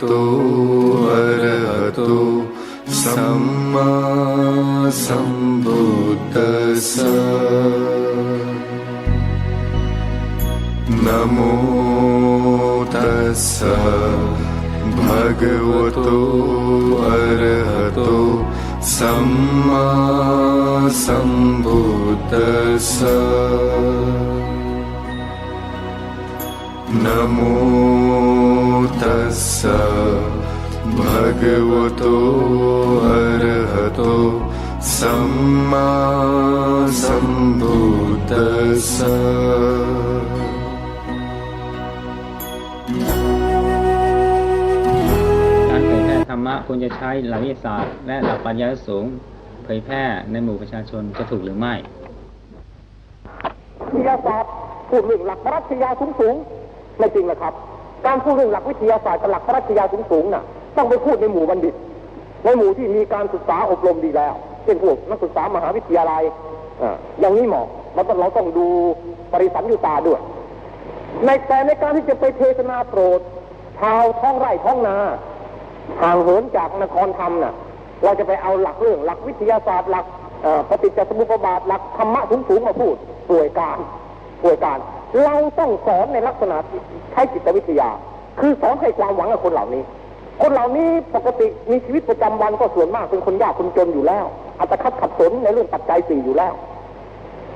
भगवतो अरहतो। सम्मा सम्बुद्धस। नमो तस्स भगवतो अरहतो। सम्मा सम्बुद्धस। नमो มตัสสะภะคะวะโตอะระหะโตสัมมาสัมพุทธัสสะนะโมตัสสะภะคะวะโตอะระหะโตสัมมาสัมพุทธัสสะการเผยแพร่ธรรมะควรจะใช้หลักวิทยาศาสตร์และหลักปรัญญาสูง เผยแพร่ในหมู่ประชาชนจะถูกหรือไม่วิทยาศาสตร์พูดเรื่องหลักปรัชญาสูงสูงไม่จริงนะครับ การพูดเรื่องหลักวิทยาศาสตร์กับหลักปรัชญาสูงๆน่ะ ต้องไปพูดในหมู่บัณฑิต ในหมู่ที่มีการศึกษาอบรมดีแล้ว เช่นพวกนักศึกษามหาวิทยาลัยอย่างนี้เหมาะเราต้องเราต้องดูปริสันยุตาด้วย ในแต่ในการที่จะไปเทศนาโปรดชาวท้องไร่ท้องนาห่างเหินจากนครธรรมน่ะ เราจะไปเอาหลักเรื่องหลักวิทยาศาสตร์หลักปฏิจจสมุปบาทหลักธรรมะสูงๆมาพูดป่วยการป่วยการ เราต้องสอนในลักษณะใช้จิตวิทยา คือสอนให้ความหวังกับคนเหล่านี้ คนเหล่านี้ปกติมีชีวิตประจำวันก็ส่วนมากเป็นคนยากคนจนอยู่แล้วอัตคัดขัดสนในเรื่องปัจจัยสี่อยู่แล้ว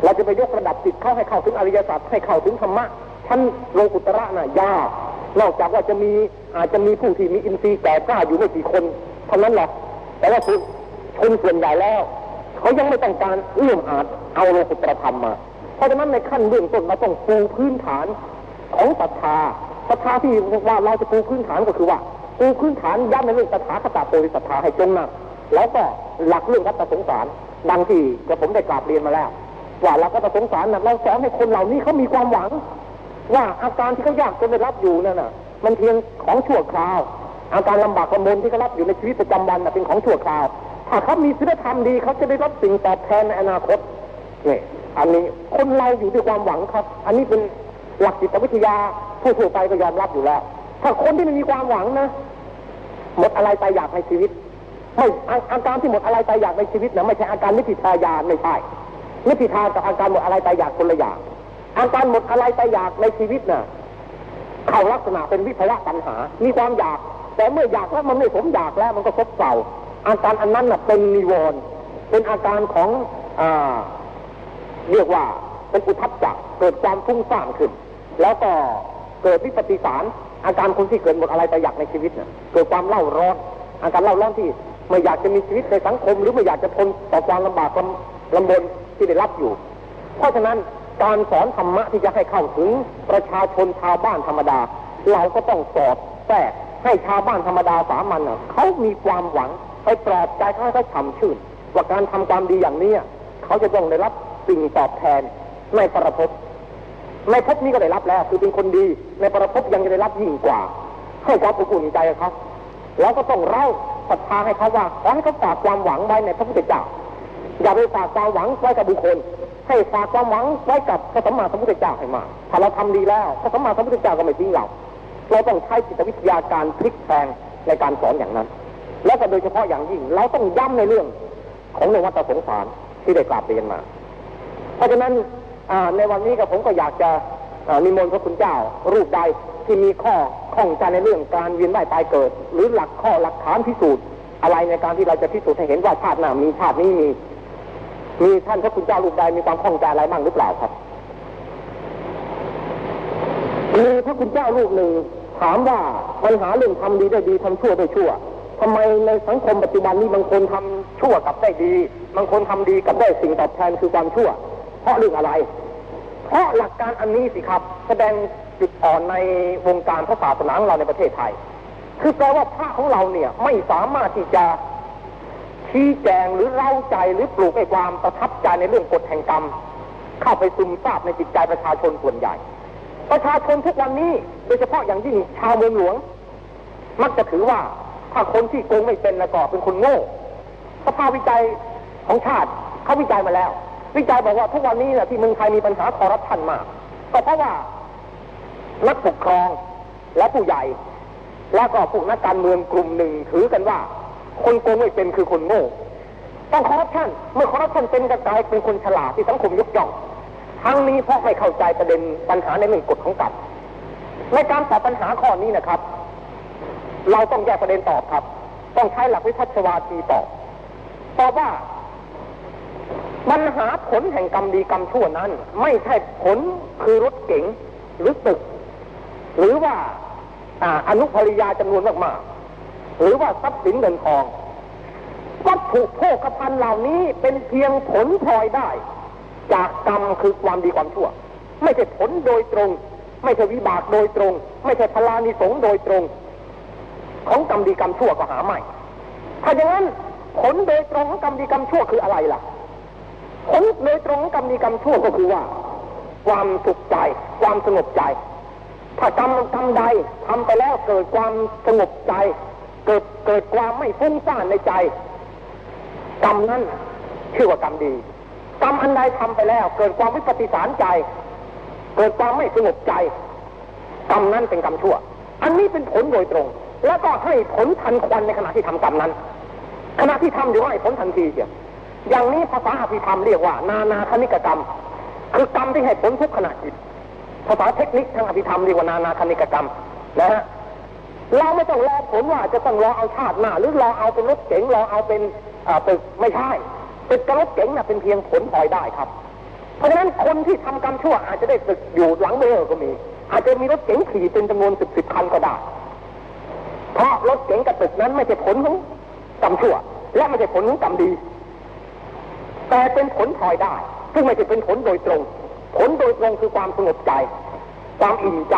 เราจะไปยกระดับจิตเข้าให้เข้าถึงอริยสัจให้เข้าถึงธรรมะชั้นโลกุตระน่ะยากนอกจากว่าจะมีอาจจะมีผู้ที่มีอินทรีย์แก่กล้าอยู่ไม่กี่คนเท่านั้นหรอกแต่ว่าคือชนส่วนใหญ่แล้ว เขายังไม่ต้องการเอื้อมอาจเอาโลกุตระธรรมมา เพราะฉะนั้นในขั้นเบื้องต้นเราต้องปูพื้นฐานของศรัทธาศรัทธาที่ว่าเราจะปูพื้นฐานก็คือว่าปูพื้นฐานย้ำในเรื่องตถาคตโพธิศรัทธาให้จงหนักแล้วก็หลักเรื่องวัฏสงสาร ดังที่กระผมได้กราบเรียนมาแล้ว ว่าเราก็จะสงสารนะเราสอนให้คนเหล่านี้เขามีความหวัง ว่าอาการที่เขายากจนได้รับอยู่นั่นน่ะ มันเพียงของชั่วคราว อาการลำบากลำบนที่เขารับอยู่ในชีวิตประจำวันน่ะเป็นของชั่วคราว ถ้าเขามีศีลธรรมดีเขาจะได้รับสิ่งตอบแทนในอนาคตนี่ อันนี้คนเราอยู่ด้วยความหวังครับ อันนี้เป็นหลักจิตวิทยาผู้ทั่วไปก็ยอมรับอยู่แล้ว ถ้าคนที่ไม่มีความหวังนะหมดอะไรตายอยากในชีวิตไม่อาการที่หมดอะไรตายอยากในชีวิตนะไม่ใช่อาการนิพพิทายานไม่ใช่นิพพิทากับอาการหมดอะไรตายอยากคนละอย่างอาการหมดอะไรตายอยากในชีวิตน่ะเข้าลักษณะเป็นวิภวะตัณหา มีความอยาก แต่เมื่ออยากแล้วมันไม่สมอยากแล้วมันก็ซบเซาอาการอันนั้นน่ะเป็นนิวรณ์เป็นอาการของอ่า เรียกว่าเป็นอุทัศจักเกิดความฟุ้งซ่านขึ้น แล้วก็เกิดวิปฏิสาร อาการคนที่เกิดหมดอะไรตายอยากในชีวิตน่ะเกิดความเล่าร้อน อาการเล่าร้อนที่ไม่อยากจะมีชีวิตในสังคม หรือไม่อยากจะทนต่อความลำบากลำลำบนที่ได้รับอยู่ เพราะฉะนั้นการสอนธรรมะที่จะให้เข้าถึงประชาชนชาวบ้านธรรมดา เราก็ต้องสอดแทรกให้ชาวบ้านธรรมดาสามัญน่ะเขามีความหวังไปปลอบใจเขาให้เขาฉ่ำชื่น ว่าการทำความดีอย่างเนี้เขาจะต้องได้รับ สิ่งตอบแทนในประภพในภพนี้ก็ได้รับแล้ว คือเป็นคนดี ในประภพยังจะได้รับยิ่งกว่า ให้ความอบอุ่นใจเขาแล้วก็ต้องเล่าศรัทธาให้เขาว่าขอให้เขาฝากความหวังไว้ในพระพุทธเจ้าอย่าไปฝากความหวังไว้กับบุคคล ให้ฝากความหวังไว้กับพระสัมมาสัมพุทธเจ้าให้มากถ้าเราทำดีแล้วพระสัมมาสัมพุทธเจ้าก็ไม่ทิ้งเราเราต้องใช้จิตวิทยาการพลิกแปลงในการสอนอย่างนั้น แล้วก็โดยเฉพาะอย่างยิ่ง เราต้องย้ำในเรื่องของในวัฏสงสารที่ได้กราบเรียนมา เพราะฉะนั้นในวันนี้กับผมก็อยากจะนิมนต์พระคุณเจ้า รูปใดที่มีข้อข้องใจในเรื่องการเวียนว่ายตายเกิด หรือหลักข้อหลักฐานพิสูจน์อะไรในการที่เราจะพิสูจน์ให้เห็นว่าชาติหน้ามีชาตินี้มีมีท่านพระคุณเจ้ารูปใดมีความข้องใจอะไรบ้างหรือเปล่าครับมีพระคุณเจ้ารูปหนึ่งถามว่าปัญหาเรื่องทำดีได้ดีทำชั่วได้ชั่วทำไมในสังคมปัจจุบันนี้บางคนทำชั่วกับได้ดี บางคนทำดีกับได้สิ่งตอบแทนคือความชั่ว เพราะเรื่องอะไร เพราะหลักการอันนี้สิครับ แสดงจุดอ่อนในวงการพระศาสนาของเราในประเทศไทย คือแปลว่าพระของเราเนี่ยไม่สามารถที่จะชี้แจงหรือเล่าใจหรือปลูกให้ความประทับใจในเรื่องกฎแห่งกรรม เข้าไปซึมซาบในจิตใจประชาชนส่วนใหญ่ ประชาชนทุกวันนี้โดยเฉพาะอย่างยิ่งชาวเมืองหลวง มักจะถือว่าถ้าคนที่โกงไม่เป็นแล้วก็เป็นคนโง่สภาวิจัยของชาติเขาวิจัยมาแล้ว วิจัยบอกว่าทุกวันนี้นะที่เมืองไทยมีปัญหาคอร์รัปชันมาก ก็เพราะว่านักปกครองและผู้ใหญ่ แล้วก็พวกนักการเมืองกลุ่มหนึ่งถือกันว่า คนโกงไม่เป็นคือคนโง่ต้องคอร์รัปชันเมื่อคอร์รัปชันเป็นกระจายเป็นคนฉลาดที่สังคมยกย่องทั้งนี้เพราะไม่เข้าใจประเด็นปัญหาในเรื่องกฎของกรรมในการตอบปัญหาข้อนี้นะครับ เราต้องแยกประเด็นตอบครับ ต้องใช้หลักวิพัฒวาทีตอบตอบว่า ปัญหาผลแห่งกรรมดีกรรมชั่วนั้น ไม่ใช่ผลคือรถเก๋งหรือตึก หรือว่าอนุภริยาจำนวนมากๆ หรือว่าทรัพย์สินเงินทองวัตถุโภคภัณฑ์เหล่านี้เป็นเพียงผลพลอยได้ จากกรรมคือความดีความชั่ว ไม่ใช่ผลโดยตรง ไม่ใช่วิบากโดยตรง ไม่ใช่พลานิสงโดยตรง ของกรรมดีกรรมชั่วก็หาไม่ถ้าอย่างนั้นผลโดยตรงของกรรมดีกรรมชั่วคืออะไรล่ะ ผลโดยตรงกรรมดีกรรมชั่วก็คือว่า ความสุขใจ ความสงบใจ ถ้ากรรมกรรมใดทำไปแล้วเกิดความสงบใจ เกิดเกิดความไม่ฟุ้งซ่านในใจ กรรมนั้นชื่อว่ากรรมดี กรรมอันใดทำไปแล้ว เกิดความวิปฏิสารใจ เกิดความไม่สงบใจ กรรมนั้นเป็นกรรมชั่ว อันนี้เป็นผลโดยตรง แล้วก็ให้ผลทันควันในขณะที่ทำกรรมนั้น ขณะที่ทำอยู่ให้ผลทันทีเชียว อย่างนี้ภาษาอภิธรรมเรียกว่า นานาคณิกกรรม คือกรรมที่ให้ผลทุกขณะจิตภาษาเทคนิคทางอภิธรรมเรียกว่านานาคณิกกรรมนะฮะเราไม่ต้องรอผลว่าจะต้องรอเอาชาติหน้าหรือรอเอาเป็นรถเก๋งรอเอาเป็นตึกไม่ใช่ตึกกับรถเก๋งน่ะเป็นเพียงผลพลอยได้ครับ เพราะฉะนั้นคนที่ทำกรรมชั่วอาจจะได้ตึกอยู่หลังเบอร์ก็มี อาจจะมีรถเก๋งขี่เป็นจำนวนสิบสิบคันก็ได้เพราะรถเก๋งกับตึกนั้นไม่ใช่ผลของกรรมชั่ว และไม่ใช่ผลของกรรมดี แต่เป็นผลพลอยได้ ซึ่งไม่ใช่เป็นผลโดยตรง ผลโดยตรงคือความสงบใจ ความอิ่มใจ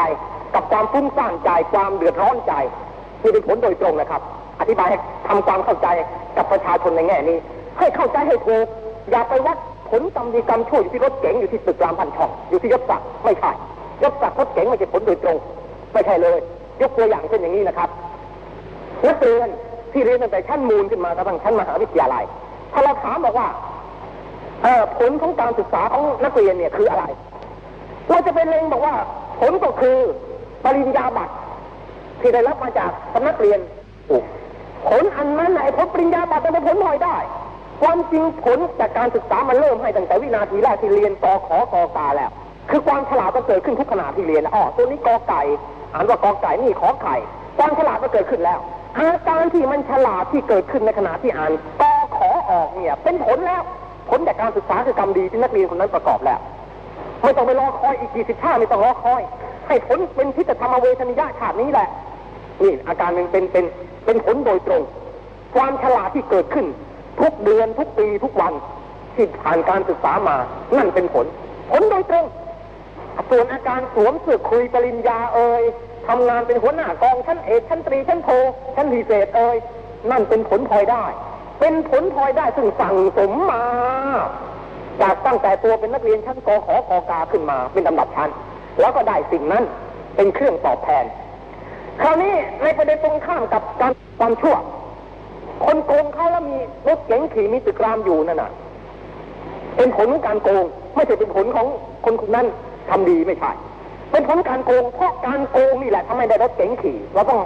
กับความฟุ้งซ่านใจ ความเดือดร้อนใจนี่เป็นผลโดยตรงนะครับ อธิบายให้ทำความเข้าใจกับประชาชนในแง่นี้ ให้เข้าใจให้ถูก อย่าไปวัดผลกรรมดีกรรมชั่วอยู่ที่รถเก๋งอยู่ที่ตึกรามพันช่องอยู่ที่ยศศักดิ์ไม่ใช่ยศศักดิ์รถเก๋งไม่ใช่ผลโดยตรง ไม่ใช่เลย ยกตัวอย่างเช่นอย่างนี้นะครับนักเรียนที่เรียนตั้งแต่ชั้นมูลขึ้นมากระทั่งชั้นมหาวิทยาลัยถ้าเราถามบอกว่า ผลของการศึกษาของนักเรียนเนี่ยคืออะไร เราจะไปเล็งบอกว่า ผลก็คือปริญญาบัตรที่ได้รับมาจากสำนักเรียนถูกผลอันนั้นน่ะไอ้ผลปริญญาบัตรมันเป็นผลพลอยได้ ความจริงผลจากการศึกษามันเริ่มให้ตั้งแต่วินาทีแรกที่เรียนตอขอกอกาแล้ว คือความฉลาดก็เกิดขึ้นทุกขณะที่เรียนแล้วอ๋อตัวนี้กอไก่อ่านว่ากอไก่นี่ขอไข่ความฉลาดก็เกิดขึ้นแล้วอาการที่มันฉลาดที่เกิดขึ้นในขณะที่อ่านกอขอออกเนี่ย เป็นผลแล้ว ผลจากการศึกษาคือกรรมดีที่นักเรียนคนนั้นประกอบแล้วไม่ต้องไปรอคอยอีกกี่สิบชาติไม่ต้องรอคอย ให้ผลเป็นพิจธรรมเวทนิยะชาตินี้แหละนี่อาการหนึ่งเป็นเป็นเป็นผลโดยตรง ความฉลาดที่เกิดขึ้น ทุกเดือนทุกปีทุกวันที่ผ่านการศึกษามานั่นเป็นผล ผลโดยตรงส่วนอาการสวมเสื้อคุยปริญญาเอ่ยทำงานเป็นหัวหน้ากองชั้นเอกชั้นตรีชั้นโทชั้นพิเศษเอ่ยนั่นเป็นผลพลอยได้ เป็นผลพลอยได้ซึ่งสั่งสมมา จากตั้งแต่ตัวเป็นนักเรียนชั้นกขอกกาขึ้นมาเป็นลำดับชั้น แล้วก็ได้สิ่งนั้นเป็นเครื่องตอบแทน คราวนี้ในประเด็นตรงข้ามกับการความชั่ว คนโกงเขาแล้วมีรถเก๋งขี่มีตึกรามอยู่นั่นน่ะ เป็นผลของการโกง ไม่ใช่เป็นผลของคนคนนั้นทำดีไม่ใช่เป็นผลการโกงเพราะการโกงนี่แหละทำให้ได้รถเก๋งขี่เราต้อง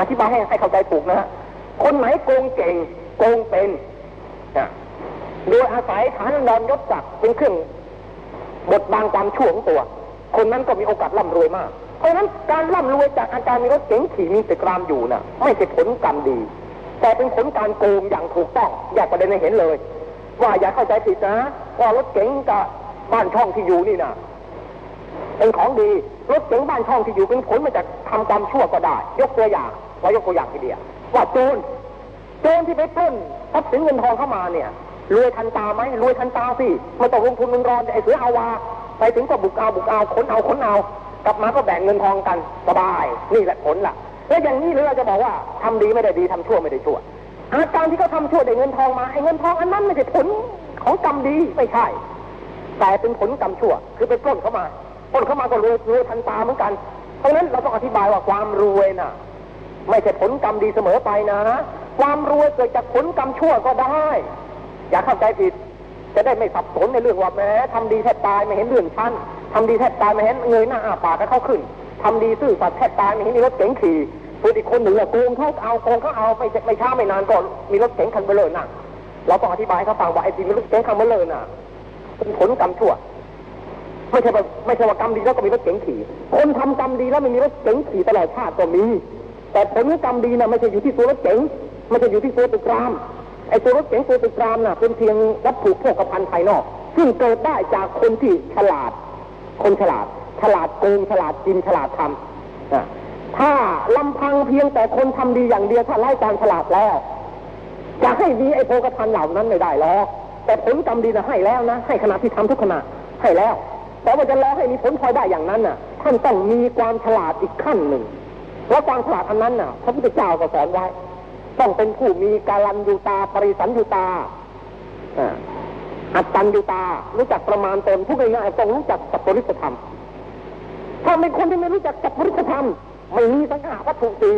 อธิบายให้ให้เข้าใจถูกนะฮะคนไหนโกงเก่ง โกงเป็นโดยอาศัยฐานนอนยศศักดิ์เป็นเครื่องบดบังความชั่วของตัว คนนั้นก็มีโอกาสร่ำรวยมาก เพราะฉะนั้นการร่ำรวยจากอาการมีรถเก๋งขี่มีตึกรามอยู่น่ะ ไม่ใช่ผลกรรมดี แต่เป็นผลการโกงอย่างถูกต้อง อยากประเด็นให้เห็นเลย ว่าอย่าเข้าใจผิดนะว่ารถเก๋งกับบ้านช่องที่อยู่นี่นะเป็นของดีรถเก๋งบ้านช่องที่อยู่เป็นผลมาจากทำกรรมชั่วก็ได้ ยกตัวอย่างว่ายกตัวอย่างทีเดียวว่าโจร โจรที่ไปปล้นทรัพย์สินเงินทองเข้ามาเนี่ยรวยทันตาไหมรวยทันตาสิม่ต้องลงทุนเงินรอนไอ้เสือเอาวาไปถึงก็บุกเอาบุกเอาขนเอาขนเอา กลับมาก็แบ่งเงินทองกันสบายนี่แหละผลล่ะแล้วอย่างนี้เราจะบอกว่าทำดีไม่ได้ดีทำชั่วไม่ได้ชั่วอาการที่เขาทำชั่วได้เงินทองมาไอ้เงินทองอันนั้นไม่ใช่ผลของกรรมดีไม่ใช่ แต่เป็นผลกรรมชั่ว คือไปปล้นเข้ามาปล้นเข้ามาก็รวยรวยทันตาเหมือนกัน เพราะนั้นเราต้องอธิบายว่าความรวยน่ะ ไม่ใช่ผลกรรมดีเสมอไปนะ ความรวยเกิดจากผลกรรมชั่วก็ได้ อย่าเข้าใจผิด จะได้ไม่สับสนในเรื่องว่าแม้ทำดีแทบตายไม่เห็นเรื่องชั้นทำดีแทบตายไม่เห็นเงยหน้าอาปากก็เข้าขึ้นทำดีซื่อสัตย์แทบตายไม่เห็นมีรถเก๋งขี่ส่วนอีกคนหนึ่งอะโกงเขาเอาโกงเขาเอาไม่ไม่ช้าไม่นานก็มีรถเก๋งคันเบลอนั่งเราต้องอธิบายให้เขาฟังว่าไอ้ที่มันรถเก๋งคำว่าเลยน่ะเป็นผลกรรมชั่วไม่ใช่ว่าไม่ใช่ว่ากรรมดีแล้วก็มีรถเก๋งขี่ คนทำกรรมดีแล้วไม่มีรถเก๋งขี่ตลอดชาติก็มี แต่ผลของกรรมดีนะไม่ใช่อยู่ที่ตัวรถเก๋ง ม่ใช่อยู่ที่ตัวตึกรามไอ้ตัวรถเก๋งตัวตึกรามน่ะเป็นเพียงวัตถุโภคภัณฑ์ภายนอก ซึ่งเกิดได้จากคนที่ฉลาด คนฉลาด ฉลาดโกงฉลาดกินฉลาดทำถ้าลำพังเพียงแต่คนทำดีอย่างเดียวถ้าไล่การฉลาดแล้วจะให้มีไอ้โภคภัณฑ์เหล่านั้นไม่ได้หรอกแต่ผลกรรมดีนะให้แล้วนะให้ขณะที่ทำทุกขณะให้แล้ว แต่ว่าจะรอให้มีผลพลอยได้อย่างนั้นน่ะ ท่านต้องมีความฉลาดอีกขั้นหนึ่ง แล้วความฉลาดอันนั้นน่ะพระพุทธเจ้าก็สอนไว้ ต้องเป็นผู้มีการันยูตา ปริสันยูตาอัตตันยูตา รู้จักประมาณตนพูดง่ายๆต้องรู้จักสัพปริสธรรม ถ้าเป็นคนที่ไม่รู้จักสัพปริสธรรม ไม่มีสังหาวัตถุสี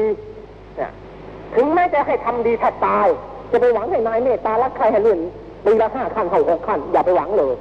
ถึงแม้จะให้ทำดีแทบตาย จะไปหวังให้นายเมตตารักใครให้เลื่นปีละห้าขั้นเท่าหกขั้นอย่าไปหวังเลย